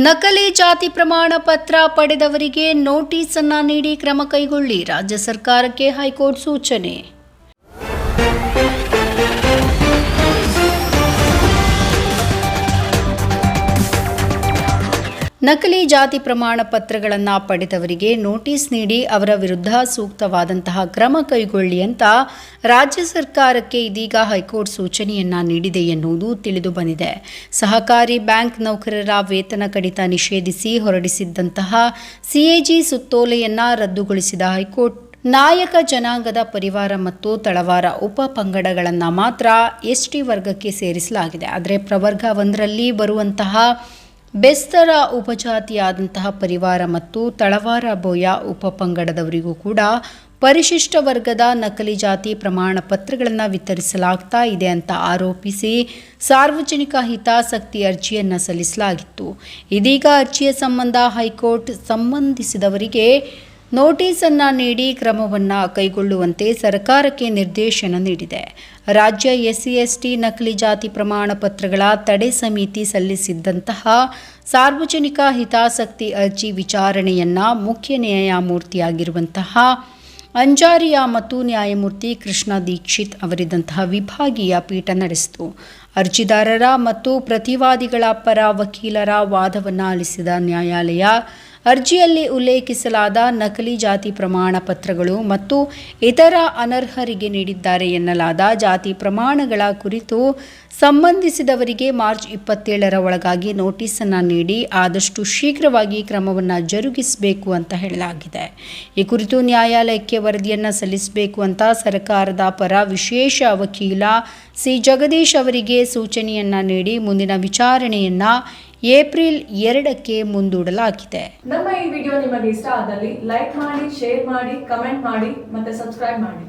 ನಕಲಿ ಜಾತಿ ಪ್ರಮಾಣ ಪತ್ರ ಪಡೆದವರಿಗೆ ನೋಟಿಸ್ ಅನ್ನ ನೀಡಿ ಕ್ರಮ ಕೈಗೊಳ್ಳಿ ರಾಜ್ಯ ಸರ್ಕಾರಕ್ಕೆ ಹೈಕೋರ್ಟ್ ಸೂಚನೆ. ನಕಲಿ ಜಾತಿ ಪ್ರಮಾಣ ಪತ್ರಗಳನ್ನು ಪಡೆದವರಿಗೆ ನೋಟಿಸ್ ನೀಡಿ ಅವರ ವಿರುದ್ಧ ಸೂಕ್ತವಾದಂತಹ ಕ್ರಮ ಕೈಗೊಳ್ಳಿ ಅಂತ ರಾಜ್ಯ ಸರ್ಕಾರಕ್ಕೆ ಇದೀಗ ಹೈಕೋರ್ಟ್ ಸೂಚನೆಯನ್ನ ನೀಡಿದೆ ಎನ್ನುವುದು ತಿಳಿದು ಬಂದಿದೆ. ಸಹಕಾರಿ ಬ್ಯಾಂಕ್ ನೌಕರರ ವೇತನ ಕಡಿತ ನಿಷೇಧಿಸಿ ಹೊರಡಿಸಿದ್ದಂತಹ ಸಿಎಜಿ ಸುತ್ತೋಲೆಯನ್ನ ರದ್ದುಗೊಳಿಸಿದ ಹೈಕೋರ್ಟ್, ನಾಯಕ ಜನಾಂಗದ ಪರಿವಾರ ಮತ್ತು ತಳವಾರ ಉಪ ಪಂಗಡಗಳನ್ನು ಮಾತ್ರ ಎಸ್ ಟಿ ವರ್ಗಕ್ಕೆ ಸೇರಿಸಲಾಗಿದೆ. ಆದರೆ ಪ್ರವರ್ಗ ಒಂದರಲ್ಲಿ ಬರುವಂತಹ ಬೆಸ್ತರ ಉಪಜಾತಿಯಾದಂತಹ ಪರಿವಾರ ಮತ್ತು ತಳವಾರ ಬೋಯ ಉಪಪಂಗಡದವರಿಗೂ ಕೂಡ ಪರಿಶಿಷ್ಟ ವರ್ಗದ ನಕಲಿ ಜಾತಿ ಪ್ರಮಾಣ ಪತ್ರಗಳನ್ನು ವಿತರಿಸಲಾಗ್ತಾ ಇದೆ ಅಂತ ಆರೋಪಿಸಿ ಸಾರ್ವಜನಿಕ ಹಿತಾಸಕ್ತಿ ಅರ್ಜಿಯನ್ನು ಸಲ್ಲಿಸಲಾಗಿತ್ತು. ಇದೀಗ ಅರ್ಜಿಯ ಸಂಬಂಧ ಹೈಕೋರ್ಟ್ ಸಂಬಂಧಿಸಿದವರಿಗೆ ನೋಟಿಸನ್ನು ನೀಡಿ ಕ್ರಮವನ್ನು ಕೈಗೊಳ್ಳುವಂತೆ ಸರ್ಕಾರಕ್ಕೆ ನಿರ್ದೇಶನ ನೀಡಿದೆ. ರಾಜ್ಯ ಎಸ್ಸಿ ಎಸ್ಟಿ ನಕಲಿ ಜಾತಿ ಪ್ರಮಾಣ ಪತ್ರಗಳ ತಡೆ ಸಮಿತಿ ಸಲ್ಲಿಸಿದ್ದಂತಹ ಸಾರ್ವಜನಿಕ ಹಿತಾಸಕ್ತಿ ಅರ್ಜಿ ವಿಚಾರಣೆಯನ್ನ ಮುಖ್ಯ ನ್ಯಾಯಮೂರ್ತಿಯಾಗಿರುವಂತಹ ಅಂಜಾರಿಯಾ ಮತ್ತು ನ್ಯಾಯಮೂರ್ತಿ ಕೃಷ್ಣ ದೀಕ್ಷಿತ್ ಅವರಿದ್ದಂತಹ ವಿಭಾಗೀಯ ಪೀಠ ನಡೆಸಿತು. ಅರ್ಜಿದಾರರ ಮತ್ತು ಪ್ರತಿವಾದಿಗಳ ಪರ ವಕೀಲರ ವಾದವನ್ನು ಆಲಿಸಿದ ನ್ಯಾಯಾಲಯ ಅರ್ಜಿಯಲ್ಲಿ ಉಲ್ಲೇಖಿಸಲಾದ ನಕಲಿ ಜಾತಿ ಪ್ರಮಾಣ ಪತ್ರಗಳು ಮತ್ತು ಇತರ ಅನರ್ಹರಿಗೆ ನೀಡಿದ್ದಾರೆ ಎನ್ನಲಾದ ಜಾತಿ ಪ್ರಮಾಣಗಳ ಕುರಿತು ಸಂಬಂಧಿಸಿದವರಿಗೆ ಮಾರ್ಚ್ ಇಪ್ಪತ್ತೇಳರ ಒಳಗಾಗಿ ನೋಟಿಸನ್ನು ನೀಡಿ ಆದಷ್ಟು ಶೀಘ್ರವಾಗಿ ಕ್ರಮವನ್ನು ಜರುಗಿಸಬೇಕು ಅಂತ ಹೇಳಲಾಗಿದೆ. ಈ ಕುರಿತು ನ್ಯಾಯಾಲಯಕ್ಕೆ ವರದಿಯನ್ನು ಸಲ್ಲಿಸಬೇಕು ಅಂತ ಸರ್ಕಾರದ ಪರ ವಿಶೇಷ ವಕೀಲ ಸಿ. ಜಗದೀಶ್ ಅವರಿಗೆ ಸೂಚನೆಯನ್ನು ನೀಡಿ ಮುಂದಿನ ವಿಚಾರಣೆಯನ್ನ ಏಪ್ರಿಲ್ ಎರಡಕ್ಕೆ ಮುಂದೂಡಲಾಗಿದೆ. ನಮ್ಮ ಈ ವಿಡಿಯೋ ನಿಮಗೆ ಇಷ್ಟ ಆದಲ್ಲಿ ಲೈಕ್ ಮಾಡಿ, ಶೇರ್ ಮಾಡಿ, ಕಮೆಂಟ್ ಮಾಡಿ ಮತ್ತೆ ಸಬ್ಸ್ಕ್ರೈಬ್ ಮಾಡಿ.